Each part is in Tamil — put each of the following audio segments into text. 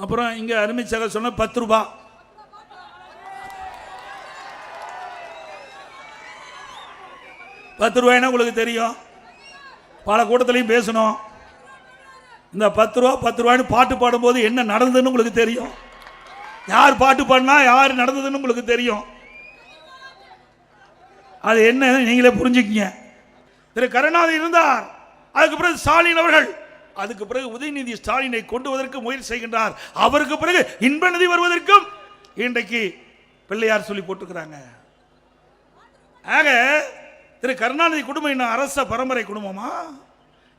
அப்புறம் இங்கே அருமை சக சொன்ன பத்து ரூபா. பத்து ரூபாய்னா உங்களுக்கு தெரியும்? பல கூட்டத்திலையும் பேசணும். இந்த பத்து ரூபா பத்து ரூபாய்னு பாட்டு பாடும்போது என்ன நடந்ததுன்னு உங்களுக்கு தெரியும்? யார் பாட்டு பாடினா யார் நடந்ததுன்னு உங்களுக்கு தெரியும்? அது என்ன நீங்களே புரிஞ்சுக்கிங்க. திரு கருணாநிதி இருந்தார். அதுக்கப்புறம் ஸ்டாலின் அவர்கள் அதுக்கு பிறகு உதயநிதி ஸ்டாலினை கொண்டுவதற்கு முயற்சி செய்கின்றார். அவருக்கு பிறகு இன்ப நிதி வருவதற்கும் இன்றைக்கு பிள்ளையார் சொல்லி போட்டுக்கிறாங்க. ஆக திரு கருணாநிதி குடும்பம் என்ன அரச பரம்பரை குடும்பமா?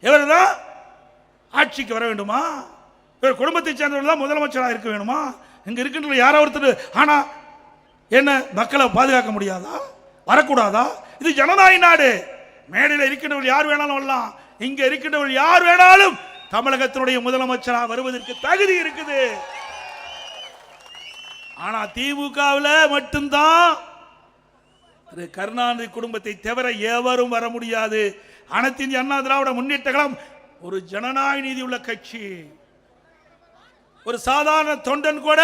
இவர் தான் ஆட்சிக்கு வர வேண்டுமா? இவர் குடும்பத்தை சேர்ந்தவர் தான் முதலமைச்சராக இருக்க வேணுமா? இங்கே இருக்கின்ற யாரோ ஒருத்தர் ஆனால் என்ன மக்களை பாதுகாக்க முடியாதா? வரக்கூடாதா? இது ஜனநாயக நாடு. மேடையில் இருக்கின்றவர்கள் யார் வேணாலும் வரலாம். இங்க இருக்கின்றவர்கள் யார் வேணாலும் தமிழகத்தினுடைய முதலமைச்சராக வருவதற்கு தகுதி இருக்குது. ஆனா திமுகவில் மட்டும்தான் திரு கருணாநிதி குடும்பத்தை தவிர எவரும் வர முடியாது. அனைத்து இந்திய அண்ணா திராவிட முன்னேற்ற கழகம் ஒரு ஜனநாயக நீதி உள்ள கட்சி. ஒரு சாதாரண தொண்டன் கூட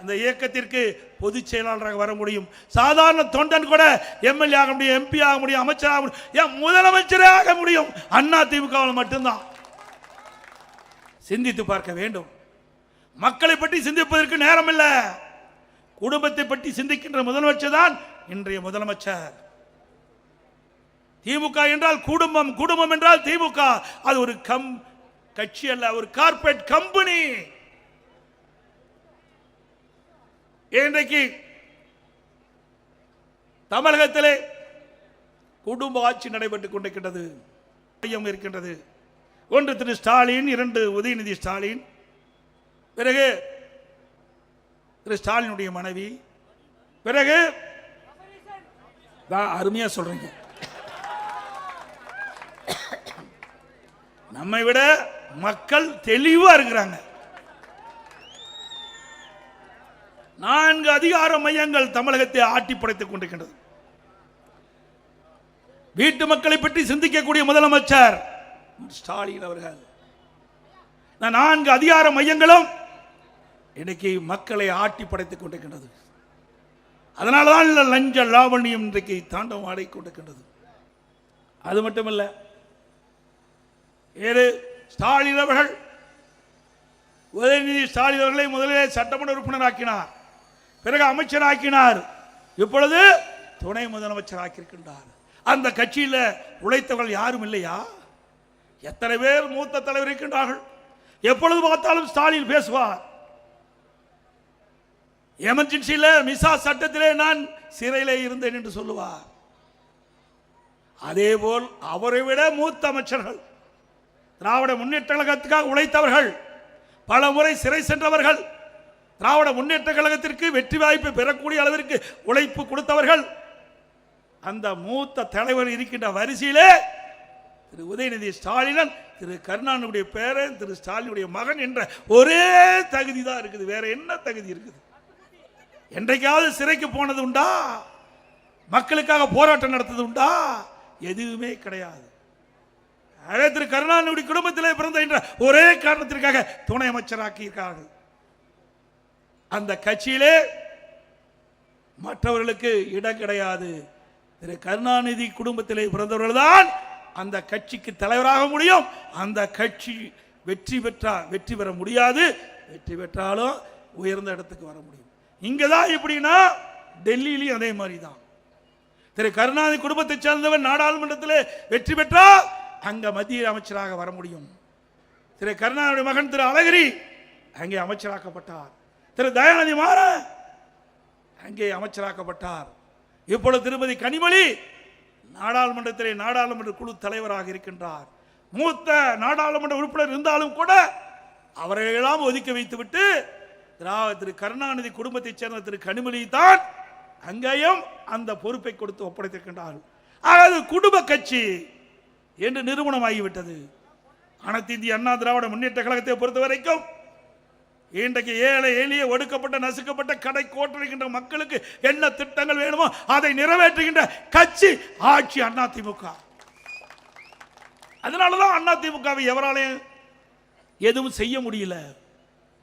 இந்த இயக்கத்திற்கு பொதுச் செயலாளராக வர முடியும். சாதாரண தொண்டன் கூட எம்எல்ஏ ஆக முடியும் எம்பி ஆக முடியும் அமைச்சர் ஆக முடியும் ஏன் முதலமைச்சரே ஆக முடியும்? அண்ணா திமுகவில் மட்டும்தான். சிந்தித்து பார்க்க வேண்டும். மக்களை பற்றி சிந்திப்பதற்கு நேரம் இல்லை குடும்பத்தை பற்றி சிந்திக்கின்ற முதலமைச்சர் தான் இன்றைய முதலமைச்சர். திமுக என்றால் குடும்பம் குடும்பம் என்றால் திமுக. அது ஒரு கம் கட்சி அல்ல ஒரு கார்பரேட் கம்பெனி இன்றைக்கு தமிழகத்திலே குடும்ப ஆட்சி நடைபெற்றுக் கொண்டிருக்கின்றது. மையம் இருக்கின்றது. ஒன்று திரு ஸ்டாலின் இரண்டு உதயநிதி ஸ்டாலின். பிறகு திரு ஸ்டாலினுடைய மனைவி. பிறகு தான் அருமையா சொல்றீங்க. நம்மை விட மக்கள் தெளிவா இருக்கிறாங்க. நான்கு அதிகார மையங்கள் தமிழகத்தை ஆட்டி படைத்துக் கொண்டிருக்கின்றது. வீட்டு மக்களை பற்றி சிந்திக்கக்கூடிய முதலமைச்சர் ஸ்டாலின் அவர்கள். நான்கு அதிகார மையங்களும் இன்னைக்கு மக்களை ஆட்டி படைத்துக் கொண்டிருக்கின்றது. அதனால தான் லஞ்ச லாவண்யம் இன்றைக்கு தாண்டவம் ஆடிக்கொண்டிருக்கின்றது அது மட்டுமல்ல ஏறு ஸ்டாலின் அவர்கள் உதயநிதி ஸ்டாலின் அவர்களை முதலிலே சட்டமன்ற உறுப்பினர் ஆக்கினார் பிறகு அமைச்சராக்கினார். இப்பொழுது துணை முதலமைச்சர் ஆக்கியிருக்கின்றார் அந்த கட்சியில் உழைத்தவர்கள் யாரும் இல்லையா? எத்தனை பேர் மூத்த தலைவர் இருக்கின்றார்கள்? எப்பொழுது பார்த்தாலும் ஸ்டாலின் பேசுவார். எமர்ஜென்சியில் மிசா சட்டத்திலே நான் சிறையிலே இருந்தேன் என்று சொல்லுவார். அதேபோல் அவரை விட மூத்த அமைச்சர்கள் திராவிட முன்னேற்ற கழகத்துக்காக உழைத்தவர்கள் பல முறை சிறை சென்றவர்கள் திராவிட முன்னேற்ற கழகத்திற்கு வெற்றி வாய்ப்பு பெறக்கூடிய அளவிற்கு உழைப்பு கொடுத்தவர்கள் அந்த மூத்த தலைவர் இருக்கின்ற வரிசையிலே திரு உதயநிதி ஸ்டாலினன் திரு கருணாநிதியுடைய பேரன் திரு ஸ்டாலினுடைய மகன் என்ற ஒரே தகுதி தான் இருக்குது. வேற என்ன தகுதி இருக்குது? என்றைக்காவது சிறைக்கு போனது உண்டா? மக்களுக்காக போராட்டம் நடத்தது உண்டா? எதுவுமே கிடையாது. அதே திரு கருணாநிதி குடும்பத்திலே பிறந்த என்ற ஒரே காரணத்திற்காக துணை அமைச்சராக்கி இருக்கார்கள் அந்த கட்சியிலே மற்றவர்களுக்கு இடம் கிடையாது. திரு கருணாநிதி குடும்பத்திலே பிறந்தவர்கள் தான் அந்த கட்சிக்கு தலைவராக முடியும். அந்த கட்சி வெற்றி பெற்றா வெற்றி பெற முடியாது. வெற்றி பெற்றாலும் உயர்ந்த இடத்துக்கு வர முடியும். இங்கே தான் எப்படின்னா டெல்லியிலையும் அதே மாதிரி தான் திரு கருணாநிதி குடும்பத்தை சேர்ந்தவன் நாடாளுமன்றத்தில் வெற்றி பெற்றால் அங்க மத்திய அமைச்சராக வர முடியும். திரு கருணாநிதி மகன் திரு அழகிரி அங்கே அமைச்சராக்கப்பட்டார். திரு தயாநிதி மாற அங்கே அமைச்சராக்கப்பட்டார். இப்பொழுது திருமதி கனிமொழி நாடாளுமன்றத்திலே நாடாளுமன்ற குழு தலைவராக இருக்கின்றார். மூத்த நாடாளுமன்ற உறுப்பினர் இருந்தாலும் கூட அவரையெல்லாம் ஒதுக்கி வைத்துவிட்டு திராவிட திரு கருணாநிதி குடும்பத்தைச் சேர்ந்த திரு கனிமொழி தான் அங்கேயும் அந்த பொறுப்பை கொடுத்து ஒப்படைத்திருக்கின்றார்கள் ஆக குடும்ப கட்சி என்று நிறுவனமாகிவிட்டது. அனைத்து இந்திய அண்ணா திராவிட முன்னேற்ற கழகத்தை பொறுத்த வரைக்கும் இன்றைக்கு ஏழை எளிய ஒடுக்கப்பட்ட நசுக்கப்பட்ட கடை கோட்டரிக்கின்ற மக்களுக்கு என்ன திட்டங்கள் வேணுமோ அதை நிறைவேற்றுகின்ற கட்சி ஆட்சி அண்ணா திமுக அதனால தான் அண்ணா திமுகவை எவராலையும் எதுவும் செய்ய முடியல.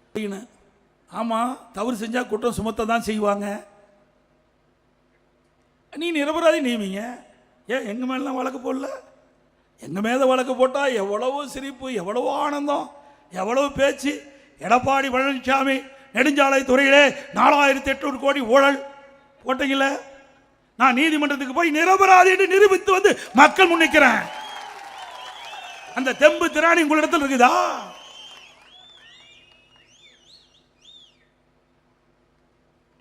அப்படின்னு. ஆமா தவறு செஞ்சால் குற்றம் சுமத்த தான் செய்வாங்க. நீ நிரபராதி நியமிங்க ஏன் எங்கள் மேலாம் வழக்கு போடல? எங்கள் மேலே வழக்கு போட்டால் எவ்வளவோ சிரிப்பு எவ்வளவோ ஆனந்தம் எவ்வளவு பேச்சு. எடப்பாடி பழனிசாமி நெடுஞ்சாலை துறையிலே நாலாயிரத்தி எட்நூறு கோடி ஊழல். போட்டீங்கள நான் நீதிமன்றத்துக்கு போய் நிரபராதி என்று நிரூபித்து வந்து மக்கள் முன்னிக்கிறேன். அந்த தெம்பு திராணி உங்களிடத்தில் இருக்குதா?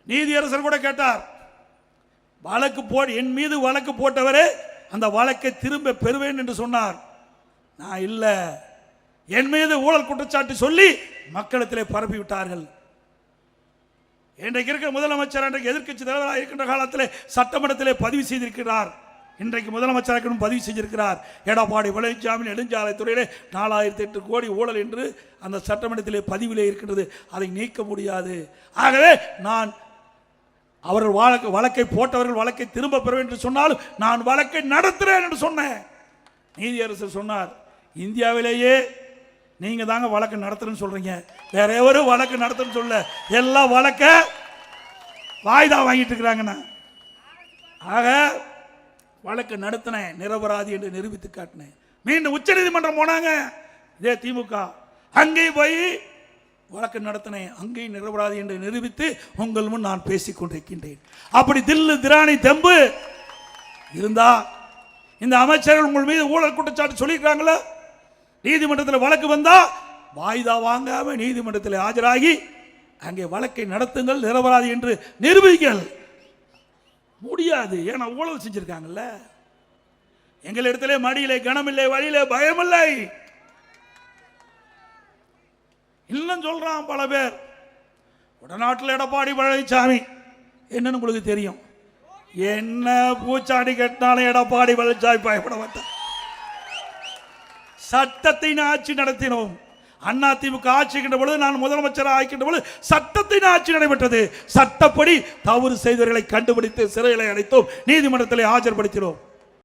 நீதியரசர் கூட கேட்டார் வழக்கு போடு என் மீது வழக்கு போட்டவரே அந்த வழக்கை திரும்ப பெறுவேன் என்று சொன்னார். நான் இல்லை. என் மீது ஊழல் குற்றச்சாட்டு சொல்லி மக்களிடத்திலே பரப்பி விட்டார்கள் இன்றைக்கு இருக்கிற முதலமைச்சர் அன்றைக்கு எதிர்க்கட்சி தலைவராக இருக்கின்ற காலத்தில் சட்டமன்றத்திலே பதிவு செய்திருக்கிறார். இன்றைக்கு முதலமைச்சராக பதிவு செய்திருக்கிறார் எடப்பாடி பழனிசாமி நெடுஞ்சாலைத்துறையிலே நாலாயிரத்தி எட்டு கோடி ஊழல் என்று அந்த சட்டமன்றத்திலே பதிவிலே இருக்கின்றது. அதை நீக்க முடியாது. ஆகவே நான் அவர்கள் வழக்கு வழக்கை போட்டவர்கள் வழக்கை திரும்ப பெற வேண்டும் என்று சொன்னாலும் நான் வழக்கை நடத்துகிறேன் என்று சொன்னேன். நீதியரசர் சொன்னார் இந்தியாவிலேயே நீங்க தாங்க வழக்கு நடத்துறேன்னு சொல்றீங்க. வேற எவரும் வழக்கு நடத்துறேன்னு சொல்ல. எல்லா வழக்க வாய்தா வாங்கிட்டு இருக்கிறாங்கண்ணா ஆக வழக்கு நடத்தினேன். நிரபராதி என்று நிரூபித்து காட்டினேன். மீண்டும் உச்சநீதிமன்றம் போனாங்க. இதே திமுக. அங்கேயும் போய் வழக்கு நடத்தினேன். அங்கேயும் நிரபராதி என்று நிரூபித்து உங்கள் முன் நான் பேசிக் கொண்டிருக்கின்றேன். அப்படி தில்லு திராணி தெம்பு இருந்தா இந்த அமைச்சர்கள் உங்கள் மீது ஊழல் குற்றச்சாட்டு சொல்லியிருக்காங்களா நீதிமன்றத்தில் வழக்கு வந்தா வாய்தா வாங்காம நீதிமன்றத்தில் ஆஜராகி அங்கே வழக்கை நடத்துங்கள் நிரபராதி என்று நிரூபிங்கள். முடியாது. ஏன்னா ஊழல் செஞ்சிருக்காங்கல்ல. எங்களிடத்திலே மடியிலே கனமில்லை வழியிலே பயமில்லை. இன்னும் சொல்றான் பல பேர் உடநாட்டில் எடப்பாடி பழனிசாமி என்னன்னு உங்களுக்கு தெரியும். என்ன பூச்சாடி கட்டினாலும் எடப்பாடி பழனிசாமி பயப்பட மாட்டேன் சட்டத்தின் ஆட்சி நடத்தினோம். அண்ணா திமுக ஆட்சிக்கின்ற பொழுது நான் முதலமைச்சராக ஆக்கின்ற பொழுது சட்டத்தின் ஆட்சி நடைபெற்றது. சட்டப்படி தவறு செய்தவர்களை கண்டுபிடித்து சிறைகளை அடைத்தோம். நீதிமன்றத்தில் ஆஜர்படுத்தினோம்.